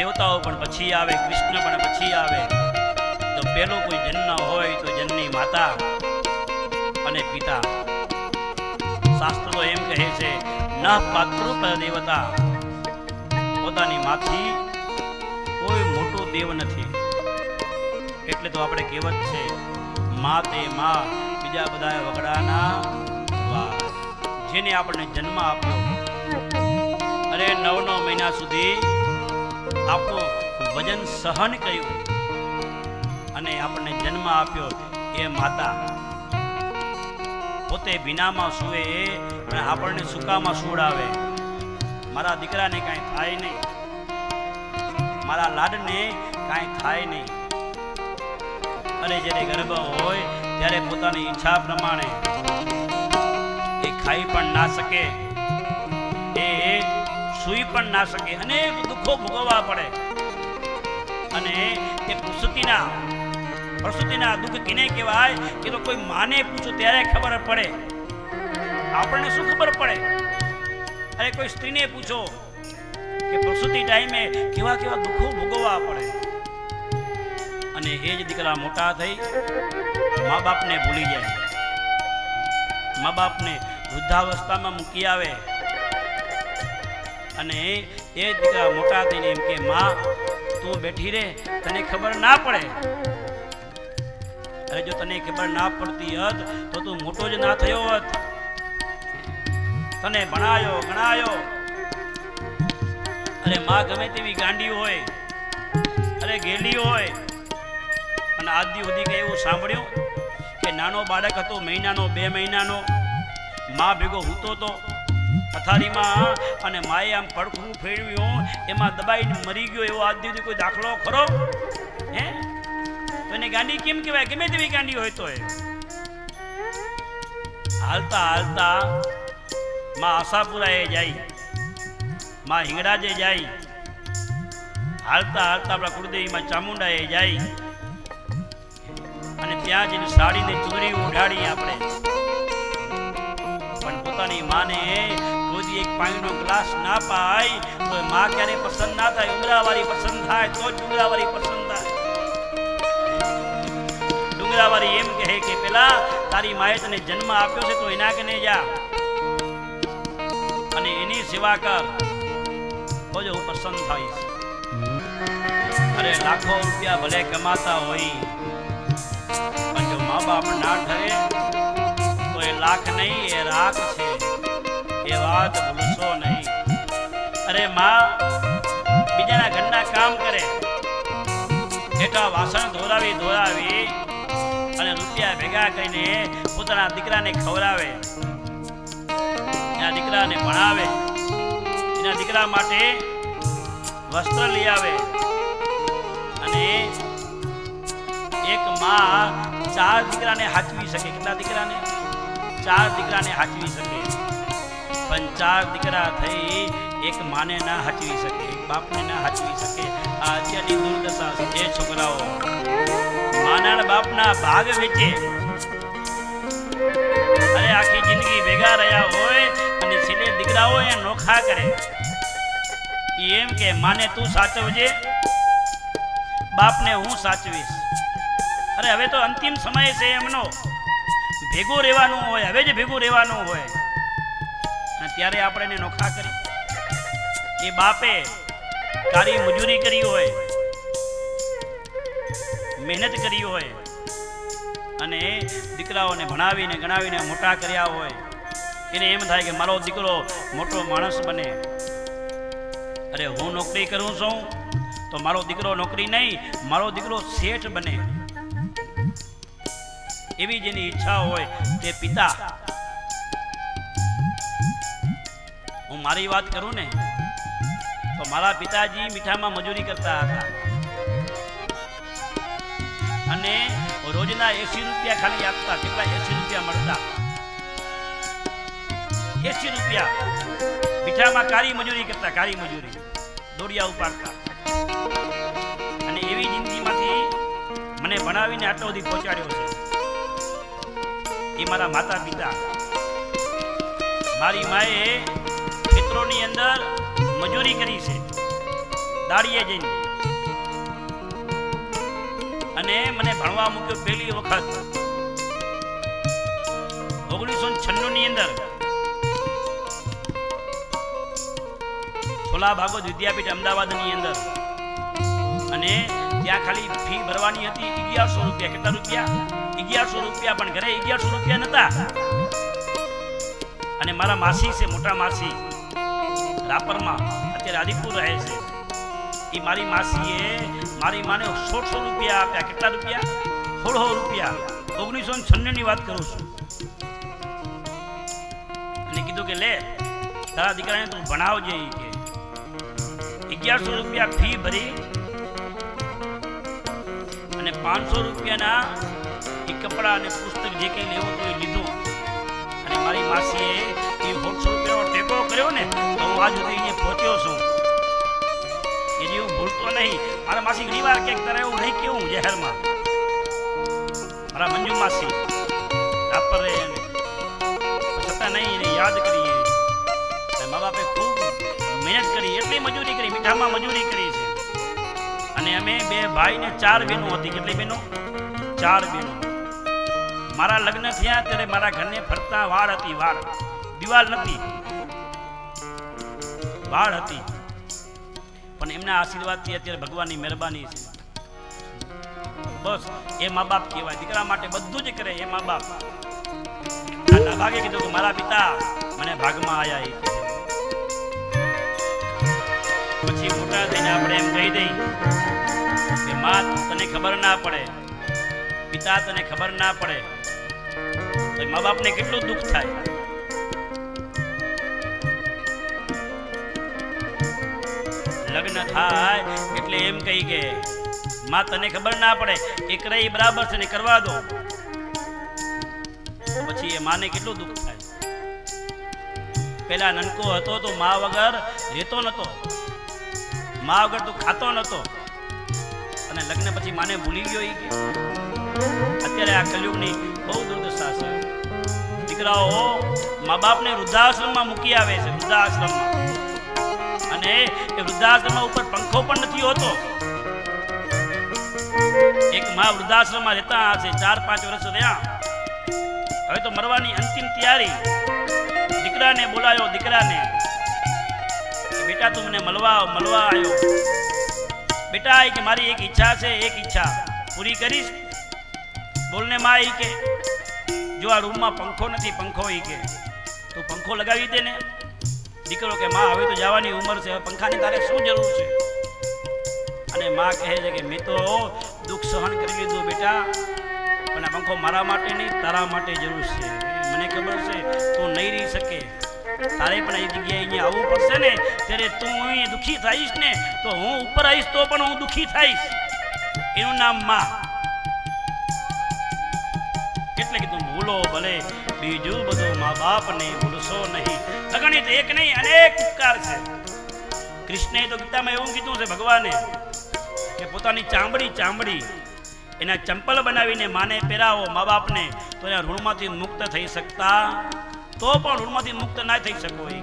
દેવતાઓ પણ પછી આવે, કૃષ્ણ પણ પછી આવે. તો પેલો કોઈ જન્મ હોય તો જન્મની માતા અને પિતા. શાસ્ત્રો એમ કહે છે, ન પાતૃપ દેવતા. પોતાની માથી કોઈ મોટો દેવ નથી. એટલે તો આપણે કહેવત છે મા તે મા બીજા બધા વગડાના જેને આપણને જન્મ આપ્યો. અરે નવ નવ મહિના સુધી આપણું વજન સહન કર્યું અને આપણને જન્મ આપ્યો એ માતા. પોતે ભીનામાં સૂવે અને આપણને સુકામાં સુડાવે મારા દીકરાને કાંઈ થાય નહીં. મારા લાડને કાંઈ થાય નહીં. અને જ્યારે ગર્ભ હોય ત્યારે પોતાની ઈચ્છા પ્રમાણે એ ખાઈ પણ ના શકે. એ સૂઈ પણ ના શકે. અનેક દુઃખો ભોગવવા પડે. અને એ પ્રસૂતિના પ્રસૂતિના દુઃખ કિને કહેવાય? કે તો કોઈ માને પૂછો ત્યારે ખબર પડે. આપણને શું ખબર પડે? અરે કોઈ સ્ત્રીને પૂછો કે પ્રસૂતિ ટાઈમે કેવા કેવા દુઃખો ભોગવવા પડે. અને એ જ દીકરા મોટા થઈ મા બાપને ભૂલી જાય. મા બાપને વૃદ્ધાવસ્થામાં મૂકી આવે. અને એ દીકરા મોટા થઈને એમ કે, માં, તું બેઠી રે, તને ખબર ના પડે. અરે જો તને ખબર ના પડતી હત, તો તું મોટો જ ના થયો હોત. તને ભણાયો, ગણાયો. અરે માં, ગમે તેવી ગાંડી હોય, અરે ગેલી હોય. અને આજ દી સુધી એવું સાંભળ્યું કે નાનો બાળક હતો, મહિનાનો, બે મહિનાનો. માં ભેગો હૂતો તો પથારીમાં અને માએ આમ પડખું ફેરવ્યું. એમાં દબાઈને મરી ગયો એવો આજ સુધી કોઈ દાખલો ખરો? હે? તો એને ગાંડી કેમ કહેવાય? ગમે તેવી ગાંડી હોય તો એ હાલતા હાલતા માં આશાપુરાએ જાય. માં હિંગળાજે જાય. હાલતા હાલતા આપણા કુળદેવીમાં ચામુંડાએ જાય. અને ત્યાં જઈને સાડીને ચૂંદડી ઉઢાડી આપણે. પણ પોતાની માને કોઈ એક પાણીનો ગ્લાસ ના પાય તો માં ક્યારે પસંદ ના થાય ઉમરાવાળી પસંદ થાય, તો જ ઉમરાવાળી પસંદ થાય. ડુંગરાવાળી એમ કહે કે પેલા, તારી માએ તને જન્મ આપ્યો છે, તો એના કને જા. અને એની સેવા કર. તો જ હું પસંદ થઈશ. અરે લાખો રૂપિયા ભલે કમાતા હોય, પણ જો મા બાપ ના ઠરે, તો એ લાખ નહીં, એ રાખ છે. એ વાત ભૂલશો નહીં. અરે માં, બીજાના ઘરના કામ કરે. હેઠા વાસણ ધોરાવી ધોરાવી અને રૂપિયા ભેગા કરીને પોતાના દીકરાને ખવડાવે. એના દીકરાને ભણાવે. એના દીકરા માટે વસ્ત્ર લઈ આવે. અને એક માં ચાર દીકરાને હાચવી શકે. કેટલા દીકરાને? ચાર દીકરાને હાચવી શકે. પણ ચાર દીકરા થઈ, એક માને ના હાચવી શકે બાપને ના હાચવી શકે. આ અત્યારની દુર્દશા છે છોકરાઓ. માના બાપના ભાગ વેચે. અરે આખી જિંદગી ભેગા રહ્યા હોય અને છેલ્લે દીકરાઓ એ નોખા કરે. એમ કે, માને તું સાચવજે, બાપને હું સાચવીશ. અરે હવે તો અંતિમ સમય છે એમનો. ભેગું રહેવાનું હોય, હવે જ ભેગું રહેવાનું હોય. ત્યારે આપણે એને નોખા કરી. એ બાપે કારી મજૂરી કરી હોય, મહેનત કરી હોય, અને દીકરાઓને ભણાવીને ગણાવીને મોટા કર્યા હોય, એને એમ થાય કે મારો દીકરો મોટો માણસ બને. અરે હું નોકરી કરું છું, તો મારો દીકરો નોકરી નહીં, મારો દીકરો શેઠ બને. એવી જેની ઈચ્છા હોય તે પિતા હું મારી વાત કરું ને તો મારા પિતાજી મીઠામાં મજૂરી કરતા હતા. અને રોજના એસી રૂપિયા ખાલી આપતા, કેટલા એસી રૂપિયા મળતા એસી રૂપિયા. મીઠામાં કાળી મજૂરી કરતા, કાળી મજૂરી. દોડિયા ઉપાડતા. અને એવી જિંદગીમાંથી મને ભણાવીને આટલો સુધી પહોંચાડ્યો છે. એ મારા માતા પિતા મારી માએ ખેતરોની અંદર મજૂરી કરી છે. દાડીએ જઈને. અને મને ભણવા મૂક્યો પહેલી વખત. ઓગણીસો છન્નું ની અંદર. છોલા ભાગવત વિદ્યાપીઠ અમદાવાદની અંદર. અને ત્યાં ખાલી ફી ભરવાની હતી અગિયારસો રૂપિયા, કેટલા રૂપિયા? અગિયારસો રૂપિયા પણ ઘરે અગિયારસો રૂપિયા નતા. અને મારા માસી છે, મોટા માસી. રાપરમાં અત્યારે આદિપુર રહે છે. એ મારી માસીએ મારી માને સોળસો રૂપિયા આપ્યા. કેટલા રૂપિયા? સોળસો રૂપિયા. ઓગણીસો છન્નું ની વાત કરું છું. અને કીધું કે, લે, તારા દીકરાને તું ભણાવજે ઈ કે. અગિયારસો રૂપિયા ફી ભરી અને પાંચસો રૂપિયાના એ કપડા અને પુસ્તક જે કંઈ લેવું હતું એ લીધું. અને મારી માસીએ કર્યો ને, તો હું આજ સુધી અહીંયા પહોંચ્યો છું. એ જે હું ભૂલતો નહીં. મારા માસી ઘણી વાર ક્યાંક તારે એવું નહીં કેવું જહેરમાં મારા મંજુ માસી રાપર રહે એને. છતાં નહીં, એને યાદ કરીએ. મા બાપે ખૂબ મહેનત કરી, એટલી મજૂરી કરી, મીઠામાં મજૂરી કરી છે. અને અમે બે ભાઈ ને ચાર બહેનો હતી. કેટલી બહેનો? ચાર બહેનો. મારા લગ્ન થયા ત્યારે મારા ઘરને ફરતા વાળ હતી, વાળ. દિવાલ નથી. વાડ હતી. પણ એમના આશીર્વાદથી અત્યારે ભગવાનની મહેરબાની છે. બસ, એ મા બાપ કહેવાય. દીકરા માટે બધું જ કરે એ મા બાપ. આટલા ભાગે કીધું કે મારા પિતા મને ભાગમાં આયા એ પછી મોટા થઈને આપણે એમ કહી દઈ કે, મા તને ખબર ના પડે. પિતા તને ખબર ના પડે. તો મા બાપને કેટલું દુઃખ થાય. લગ્ન થાય. એટલે એમ કહી કે, માં, તને ખબર ના પડે એક રહી બરાબર છે ને કરવા દો. પછી એ માને કેટલું દુઃખ થાય. પેલા નનકો હતો તો મા વગર રહેતો નતો. મા વગર તો ખાતો નતો. અને લગ્ન પછી માને ભૂલી ગયો ઈ અત્યારે આ કલયુગની બહુ દુર્દશા છે. દીકરાઓ, મા બાપને વૃદ્ધાશ્રમમાં મૂકી આવે છે, વૃદ્ધાશ્રમમાં. અને એ વૃદ્ધાશ્રમ ઉપર પંખો પણ નથી હોતો. એક માં વૃદ્ધાશ્રમમાં રહેતા હશે, ચાર, પાંચ વર્ષ રહ્યા. હવે તો મરવાની અંતિમ તૈયારી. દીકરાને બોલાયો, દીકરાને. બેટા તું મને મળવા મળવા આવ્યો બેટા, એ કે મારી એક ઈચ્છા છે, એક ઈચ્છા. પૂરી કરીશ? બોલને માં એ કે, જો આ રૂમમાં પંખો નથી, પંખો એ કે. તું પંખો લગાવી દે ને. દીકરો કે માં, હવે તો જવાની ઉંમર છે. પંખાની તારે શું જરૂર છે? અને માં કહે છે કે મેં તો દુઃખ સહન કરી લીધું બેટા. પણ આ પંખો મારા માટે નહીં, તારા માટે જરૂર છે. મને ખબર છે, તું નહીં રહી શકે. તારે પણ એ જગ્યાએ અહીંયા આવવું પડશે ને. ત્યારે તું અહીં દુઃખી થઈશ ને, તો હું ઉપર આવીશ, તો પણ હું દુઃખી થઈશ. એનું નામમાં. ભૂલો ભલે બીજું બધું મા બાપને ભૂલશો નહીં અગણિત એક નહીં, અનેક ઉપકાર છે કૃષ્ણએ તો ગીતામાં એવું કીધું છે ભગવાને કે પોતાની ચામડી ચામડી એના ચંપલ બનાવીને માને પહેરાવો મા બાપને તો એના ઋણમાંથી મુક્ત થઈ શકતા, તો પણ ઋણમાંથી મુક્ત ના થઈ શકો એ.